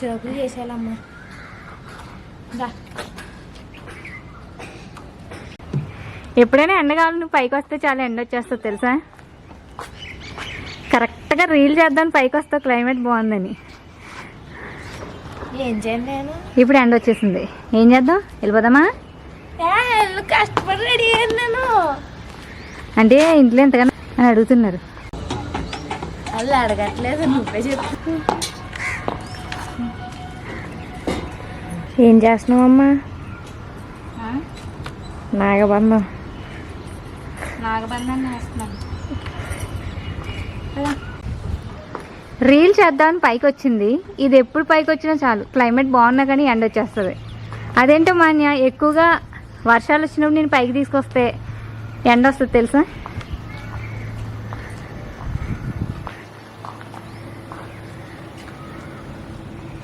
చిరకులు చేసేయాలమ్మా. దా. ఎప్పుడైనా ఎండగాలం నువ్వు పైకి వస్తే చాలా ఎండ వచ్చేస్తుంది తెలుసా? కరెక్ట్గా రీల్ చేద్దాం పైకి వస్తావు క్లైమేట్ బాగుందని. ఏం చేయండి నేను? ఇప్పుడు ఎండ వచ్చేసింది. ఏం చేద్దాం? వెళ్ళిపోదామా? కష్టపడి రెడీ అయ్యాను అంటే ఇంట్లో ఎంతగానో అని అడుగుతున్నారు. వాళ్ళు అడగట్లేదు నువ్వే చెప్పు. ఏం చేస్తున్నావమ్మా? నాగబంధం. నాగబంధాన్ని వేస్తున్నాను రీల్ చేద్దామని పైకి వచ్చింది ఇది ఎప్పుడు పైకి వచ్చినా చాలు. క్లైమేట్ బాగున్నా కానీ ఎండ వచ్చేస్తుంది. అదేంటో మాన్య ఎక్కువగా వర్షాలు వచ్చినప్పుడు నేను పైకి తీసుకొస్తే ఎండ వస్తుంది తెలుసా?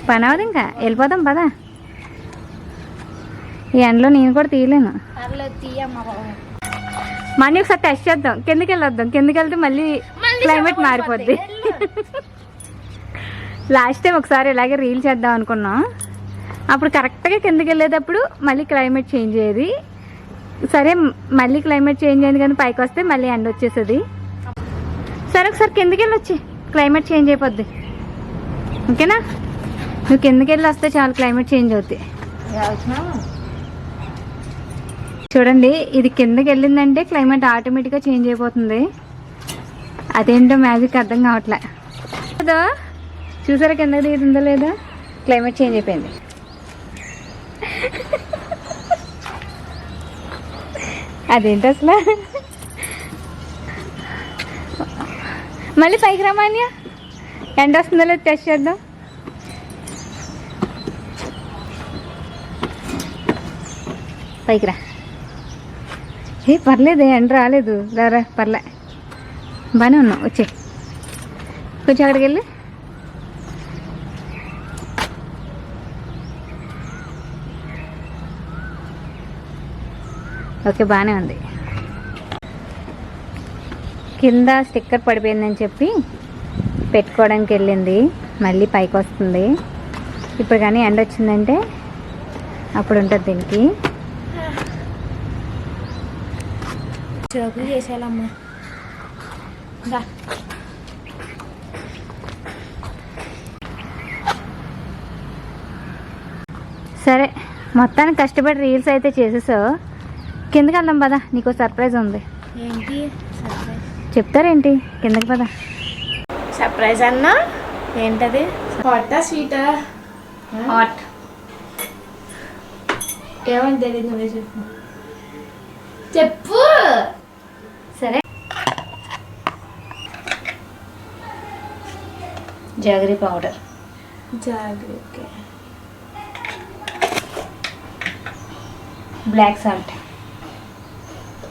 పని అవ్వదు ఇంకా వెళ్ళిపోదాం పదా. ఈ ఎండలో నేను కూడా తీయలేను. మనీ ఒకసారి టెస్ట్ చేద్దాం. కిందకి వెళ్ళొద్దాం. కిందకి వెళ్తే మళ్ళీ క్లైమేట్ మారిపోద్ది. లాస్ట్ టైం ఒకసారి ఇలాగే రీల్ చేద్దాం అనుకున్నాం. అప్పుడు కరెక్ట్గా కిందకి వెళ్ళేటప్పుడు మళ్ళీ క్లైమేట్ చేంజ్ అయ్యేది. సరే మళ్ళీ క్లైమేట్ చేంజ్ అయింది కానీ పైకి వస్తే మళ్ళీ ఎండ వచ్చేసేది. సరే ఒకసారి కిందకి వెళ్ళొచ్చి. క్లైమేట్ చేంజ్ అయిపోద్ది. ఓకేనా? నువ్వు కిందకి వెళ్ళి వస్తే చాలు క్లైమేట్ చేంజ్ వెళ్తున్నాము చూడండి ఇది కిందకి వెళ్ళిందంటే క్లైమేట్ ఆటోమేటిక్గా చేంజ్ అయిపోతుంది. అదేంటో మ్యాజిక్ అర్థం కావట్లే. కదా చూసారా కిందకి దిగుతుందో లేదా? క్లైమేట్ చేంజ్ అయిపోయింది. అదేంటి అసలు? మళ్ళీ పైకి రమాన్య ఎండ వస్తుందో లేదో టెస్ట్ చేద్దాం. పైకి రా ఏ పర్లేదు ఎండ రాలేదు. రారా పర్లే. బాగానే ఉన్నావు వచ్చే. కొంచెం అక్కడికి వెళ్ళి. ఓకే బాగానే ఉంది. కింద స్టిక్కర్ పడిపోయిందని చెప్పి పెట్టుకోవడానికి వెళ్ళింది. మళ్ళీ పైకి వస్తుంది. ఇప్పుడు కానీ ఎండ వచ్చిందంటే అప్పుడు ఉంటుంది దీనికి. చిరకులు చేసేయాలమ్మా. దా సరే మొత్తానికి కష్టపడి రీల్స్ అయితే చేసేసావు. కిందకి వెళ్దాం పదా నీకు సర్ప్రైజ్ ఉంది. ఏంటి? చెప్తారేంటి? కిందకి పదా. సర్ప్రైజ్ అన్నా? ఏంటది? హాటా స్వీటా? హాట్. తెలియదు నువ్వే చెప్పు. చెప్పు! Jaggery powder. జాగ్రత్త బ్లాక్ సాల్ట్.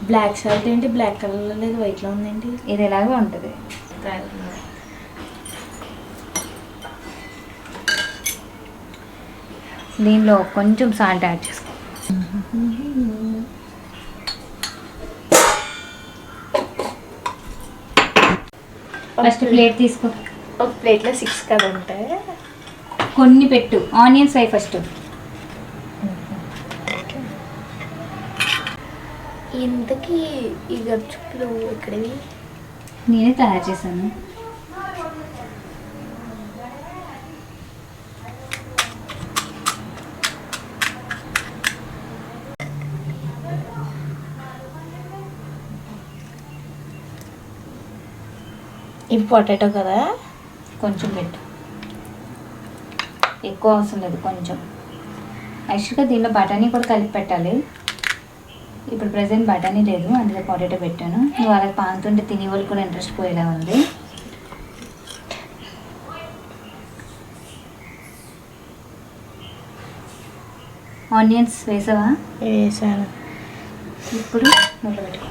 బ్లాక్ షర్ట్ ఏంటి? బ్లాక్ కలర్లో లేదు వైట్లో ఉందేంటి? ఇది ఎలాగో ఉంటుంది. దీనిలో కొంచెం సాల్ట్ యాడ్ చేసుకో. ఫస్ట్ ప్లేట్ తీసుకో. ఒక ప్లేట్లో సిక్స్ కదా ఉంటాయి కొన్ని పెట్టు. ఆనియన్స్ అయి ఫస్ట్. ఇంతకీ ఈ గప్చుప్పులు ఇక్కడవి? నేనే తయారు చేశాను. ఇవి పొటాటో కదా? కొంచెం పెట్టు. ఎక్కువ అవసరం లేదు కొంచెం. యాక్చువల్గా దీనిలో బఠానీ కూడా కలిపి పెట్టాలి. ఇప్పుడు ప్రజెంట్ బఠానీ లేదు అందులో పొటాటో పెట్టాను. నువ్వు అలా పానుతుంటే తినే వాళ్ళు కూడా ఇంట్రెస్ట్ పోయేలా ఉంది. ఆనియన్స్ వేసావా? వేసాను. ఇప్పుడు మొదలు పెట్టుకో.